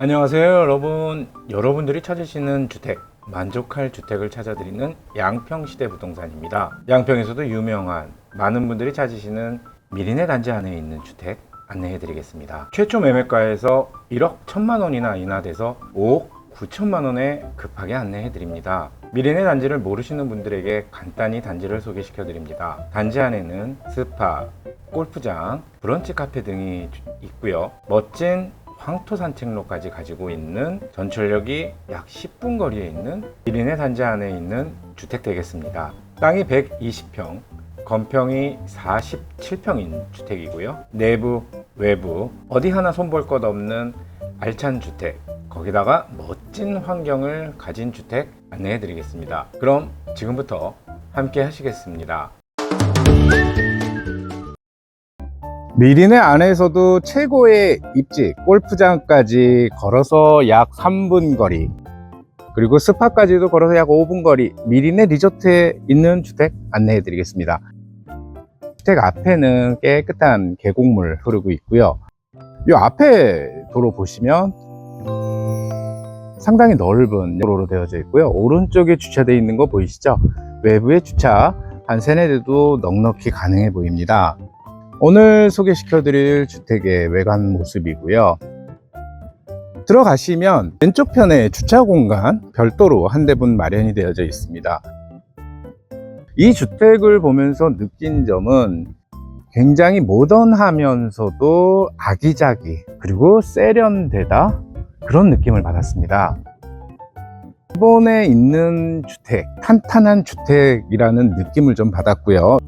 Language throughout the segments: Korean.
안녕하세요 여러분. 여러분들이 찾으시는 주택 만족할 주택을 찾아드리는 양평시대 부동산입니다. 양평에서도 유명한 많은 분들이 찾으시는 미리네 단지 안에 있는 주택 안내해 드리겠습니다. 최초 매매가에서 1억 1천만 원이나 인하돼서 5억 9천만 원에 급하게 안내해 드립니다. 미리네 단지를 모르시는 분들에게 간단히 단지를 소개시켜 드립니다. 단지 안에는 스파, 골프장, 브런치 카페 등이 있고요. 멋진 황토 산책로까지 가지고 있는 전철역이 약 10분 거리에 있는 1인의 단지 안에 있는 주택 되겠습니다. 땅이 120평, 건평이 47평인 주택이고요. 내부, 외부 어디 하나 손볼 것 없는 알찬 주택, 거기다가 멋진 환경을 가진 주택 안내해 드리겠습니다. 그럼 지금부터 함께 하시겠습니다. 미리네 안에서도 최고의 입지 골프장까지 걸어서 약 3분 거리 그리고 스파까지도 걸어서 약 5분 거리 미리네 리조트에 있는 주택 안내해 드리겠습니다. 주택 앞에는 깨끗한 계곡물 흐르고 있고요. 이 앞에 도로 보시면 상당히 넓은 도로로 되어져 있고요. 오른쪽에 주차되어 있는 거 보이시죠? 외부에 주차 한 세네 대도 넉넉히 가능해 보입니다 오늘 소개시켜 드릴 주택의 외관 모습이고요. 들어가시면 왼쪽 편에 주차 공간 별도로 한 대분 마련이 되어져 있습니다. 이 주택을 보면서 느낀 점은 굉장히 모던하면서도 아기자기 그리고 세련되다 그런 느낌을 받았습니다. 일본에 있는 주택, 탄탄한 주택이라는 느낌을 좀 받았고요.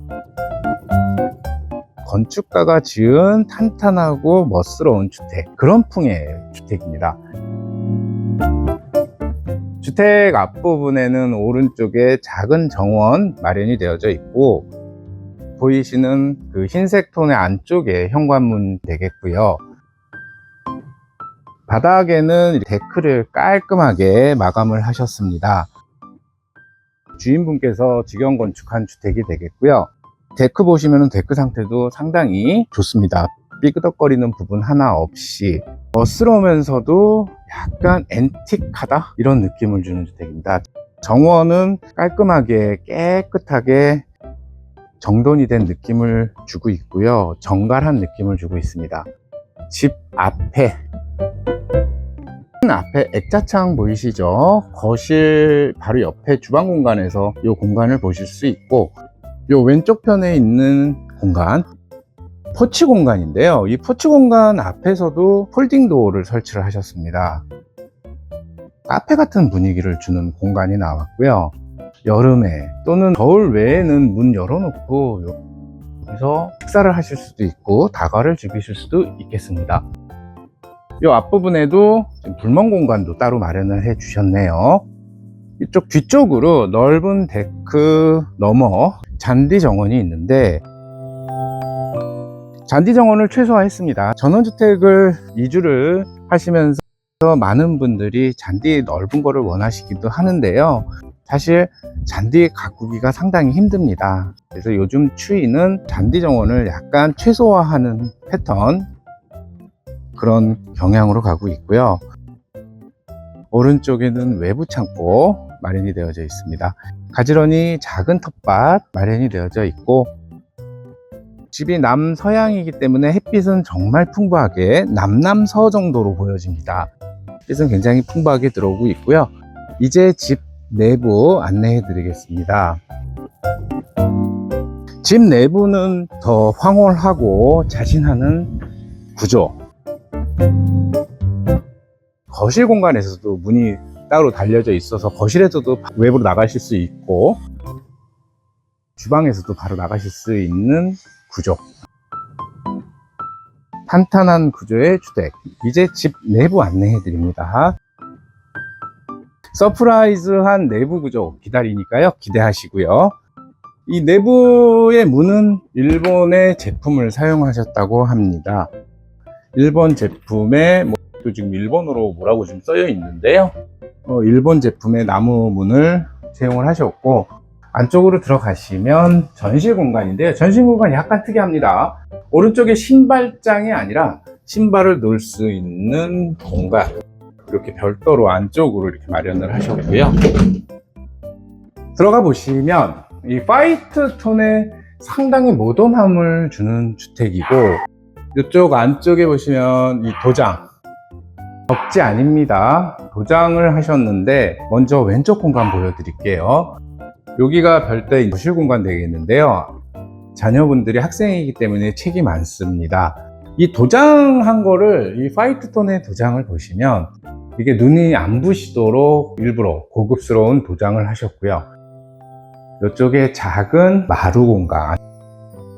건축가가 지은 탄탄하고 멋스러운 주택 그런 풍의 주택입니다. 주택 앞부분에는 오른쪽에 작은 정원 마련이 되어져 있고 보이시는 그 흰색 톤의 안쪽에 현관문 되겠고요. 바닥에는 데크를 깔끔하게 마감을 하셨습니다. 주인분께서 직영 건축한 주택이 되겠고요 데크 보시면 데크 상태도 상당히 좋습니다. 삐그덕거리는 부분 하나 없이 멋스러우면서도 약간 앤틱하다 이런 느낌을 주는 주택입니다. 정원은 깔끔하게 깨끗하게 정돈이 된 느낌을 주고 있고요. 정갈한 느낌을 주고 있습니다. 집 앞에 앞에 액자창 보이시죠? 거실 바로 옆에 주방 공간에서 이 공간을 보실 수 있고 요 왼쪽 편에 있는 공간 포치 공간인데요. 이 포치 공간 앞에서도 폴딩 도어를 설치를 하셨습니다. 카페 같은 분위기를 주는 공간이 나왔고요. 여름에 또는 겨울 외에는 문 열어놓고 여기서 식사를 하실 수도 있고 다과를 즐기실 수도 있겠습니다. 이 앞부분에도 불멍 공간도 따로 마련을 해 주셨네요. 이쪽 뒤쪽으로 넓은 데크 넘어 잔디 정원이 있는데 잔디 정원을 최소화했습니다. 전원주택을 이주를 하시면서 많은 분들이 잔디 넓은 거를 원하시기도 하는데요. 사실 잔디 가꾸기가 상당히 힘듭니다. 그래서 요즘 추이는 잔디 정원을 약간 최소화하는 패턴 그런 경향으로 가고 있고요. 오른쪽에는 외부 창고 마련이 되어져 있습니다. 가지런히 작은 텃밭 마련이 되어져 있고 집이 남서향이기 때문에 햇빛은 정말 풍부하게 남남서 정도로 보여집니다. 햇빛은 굉장히 풍부하게 들어오고 있고요. 이제 집 내부 안내해 드리겠습니다. 집 내부는 더 황홀하고 자신하는 구조. 거실 공간에서도 문이 따로 달려져 있어서 거실에서도 외부로 나가실 수 있고 주방에서도 바로 나가실 수 있는 구조. 탄탄한 구조의 주택. 이제 집 내부 안내해 드립니다. 서프라이즈한 내부 구조 기다리니까요. 기대하시고요. 이 내부의 문은 일본의 제품을 사용하셨다고 합니다. 일본 제품에 뭐 또 지금 일본어로 뭐라고 지금 써여 있는데요. 어, 일본 제품의 나무 문을 사용을 하셨고 안쪽으로 들어가시면 전시 공간인데요. 전시 공간이 약간 특이합니다. 오른쪽에 신발장이 아니라 신발을 놓을 수 있는 공간. 이렇게 별도로 안쪽으로 이렇게 마련을 하셨고요. 들어가 보시면 이 화이트 톤에 상당히 모던함을 주는 주택이고 이쪽 안쪽에 보시면 이 도장 덕지 아닙니다. 도장을 하셨는데 먼저 왼쪽 공간 보여드릴게요. 여기가 별도의 거실 공간 되겠는데요. 자녀분들이 학생이기 때문에 책이 많습니다. 이 도장한 거를 이 화이트 톤의 도장을 보시면 이게 눈이 안 부시도록 일부러 고급스러운 도장을 하셨고요. 이쪽에 작은 마루 공간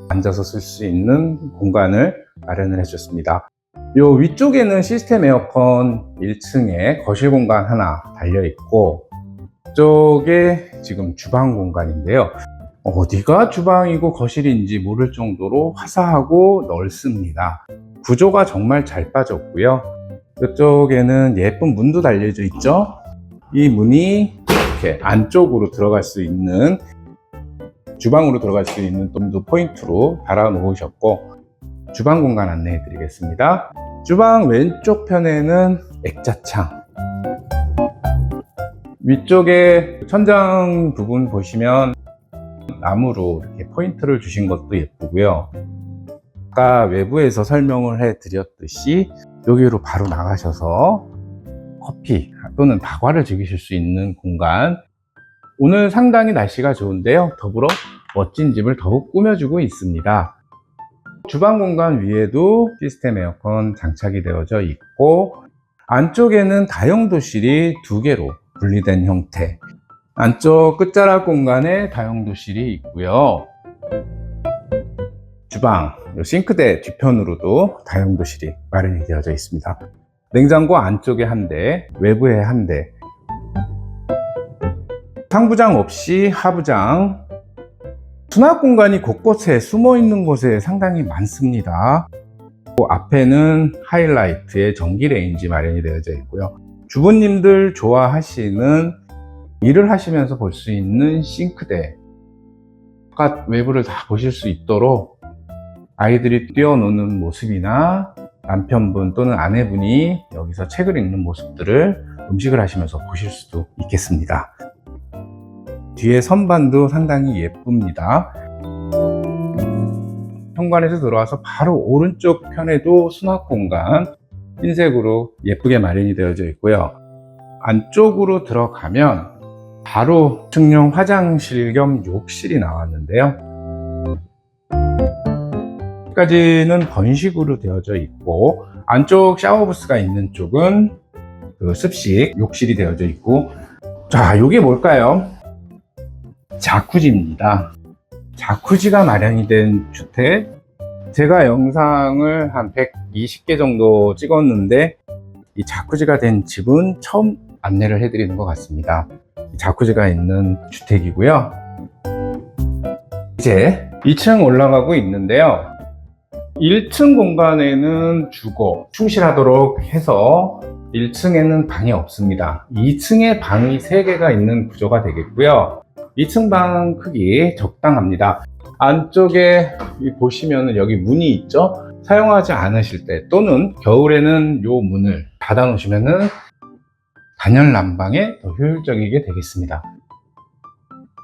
앉아서 쓸 수 있는 공간을 마련을 해줬습니다. 요 위쪽에는 시스템 에어컨 1층에 거실 공간 하나 달려 있고 이쪽에 지금 주방 공간인데요. 어디가 주방이고 거실인지 모를 정도로 화사하고 넓습니다. 구조가 정말 잘 빠졌고요. 이쪽에는 예쁜 문도 달려져 있죠. 이 문이 이렇게 안쪽으로 들어갈 수 있는 주방으로 들어갈 수 있는 돔도 포인트로 달아 놓으셨고 주방 공간 안내해 드리겠습니다. 주방 왼쪽 편에는 액자창 위쪽에 천장 부분 보시면 나무로 이렇게 포인트를 주신 것도 예쁘고요. 아까 외부에서 설명을 해 드렸듯이 여기로 바로 나가셔서 커피 또는 다과를 즐기실 수 있는 공간 오늘 상당히 날씨가 좋은데요. 더불어 멋진 집을 더욱 꾸며주고 있습니다. 주방 공간 위에도 시스템 에어컨 장착이 되어져 있고 안쪽에는 다용도실이 두 개로 분리된 형태. 안쪽 끝자락 공간에 다용도실이 있고요. 주방, 요 싱크대 뒤편으로도 다용도실이 마련이 되어져 있습니다. 냉장고 안쪽에 한 대, 외부에 한 대. 상부장 없이 하부장 수납 공간이 곳곳에 숨어 있는 곳에 상당히 많습니다. 그 앞에는 하이라이트의 전기 레인지 마련이 되어져 있고요. 주부님들 좋아하시는 일을 하시면서 볼 수 있는 싱크대 바깥 외부를 다 보실 수 있도록 아이들이 뛰어노는 모습이나 남편분 또는 아내분이 여기서 책을 읽는 모습들을 음식을 하시면서 보실 수도 있겠습니다. 뒤에 선반도 상당히 예쁩니다. 현관에서 들어와서 바로 오른쪽 편에도 수납 공간 흰색으로 예쁘게 마련이 되어져 있고요. 안쪽으로 들어가면 바로 측용 화장실 겸 욕실이 나왔는데요. 까지는 번식으로 되어져 있고 안쪽 샤워 부스가 있는 쪽은 그 습식 욕실이 되어져 있고 자 이게 뭘까요? 자쿠지입니다. 자쿠지가 마련이 된 주택. 제가 영상을 한 120개 정도 찍었는데 이 자쿠지가 된 집은 처음 안내를 해드리는 것 같습니다. 자쿠지가 있는 주택이고요. 이제 2층 올라가고 있는데요. 1층 공간에는 주거 충실하도록 해서 1층에는 방이 없습니다. 2층에 방이 3개가 있는 구조가 되겠고요. 2층 방 크기 적당합니다. 안쪽에 보시면 여기 문이 있죠? 사용하지 않으실 때 또는 겨울에는 요 문을 닫아 놓으시면은 단열 난방에 더 효율적이게 되겠습니다.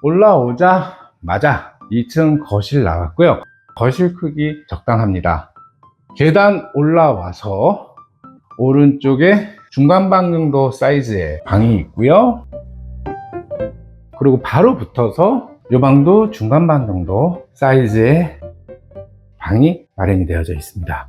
올라오자마자 2층 거실 나왔고요. 거실 크기 적당합니다. 계단 올라와서 오른쪽에 중간 방 정도 사이즈의 방이 있고요. 그리고 바로 붙어서 이 방도 중간방 정도 사이즈의 방이 마련이 되어져 있습니다.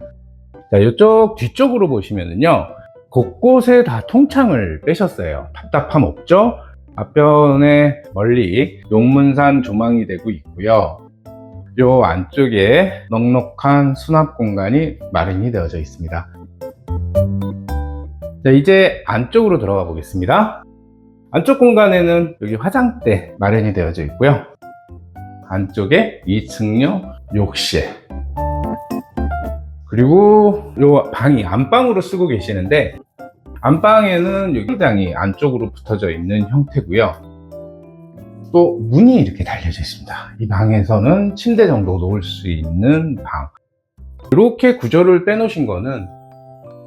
자, 이쪽 뒤쪽으로 보시면은요, 곳곳에 다 통창을 빼셨어요. 답답함 없죠? 앞변에 멀리 용문산 조망이 되고 있고요. 요 안쪽에 넉넉한 수납 공간이 마련이 되어져 있습니다. 자, 이제 안쪽으로 들어가 보겠습니다. 안쪽 공간에는 여기 화장대 마련이 되어져 있고요. 안쪽에 2층용 욕실. 그리고 요 방이 안방으로 쓰고 계시는데 안방에는 여기 상당히 안쪽으로 붙어져 있는 형태고요. 또 문이 이렇게 달려져 있습니다. 이 방에서는 침대 정도 놓을 수 있는 방. 이렇게 구조를 빼놓으신 거는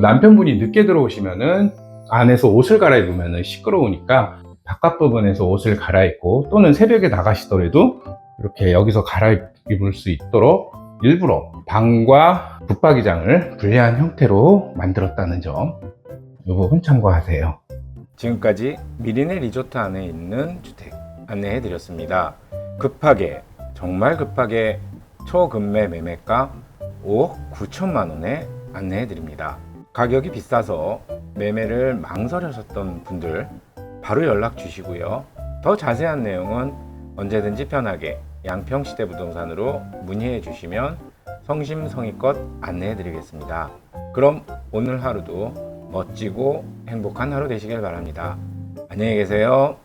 남편분이 늦게 들어오시면은 안에서 옷을 갈아입으면 시끄러우니까 바깥 부분에서 옷을 갈아입고 또는 새벽에 나가시더라도 이렇게 여기서 갈아입을 수 있도록 일부러 방과 붙박이장을 분리한 형태로 만들었다는 점, 이 부분 참고하세요. 지금까지 미리네 리조트 안에 있는 주택 안내해 드렸습니다. 급하게 정말 급하게 초급매 매매가 5억 9천만 원에 안내해 드립니다. 가격이 비싸서 매매를 망설여졌던 분들 바로 연락 주시고요. 더 자세한 내용은 언제든지 편하게 양평시대 부동산으로 문의해 주시면 성심성의껏 안내해 드리겠습니다. 그럼 오늘 하루도 멋지고 행복한 하루 되시길 바랍니다. 안녕히 계세요.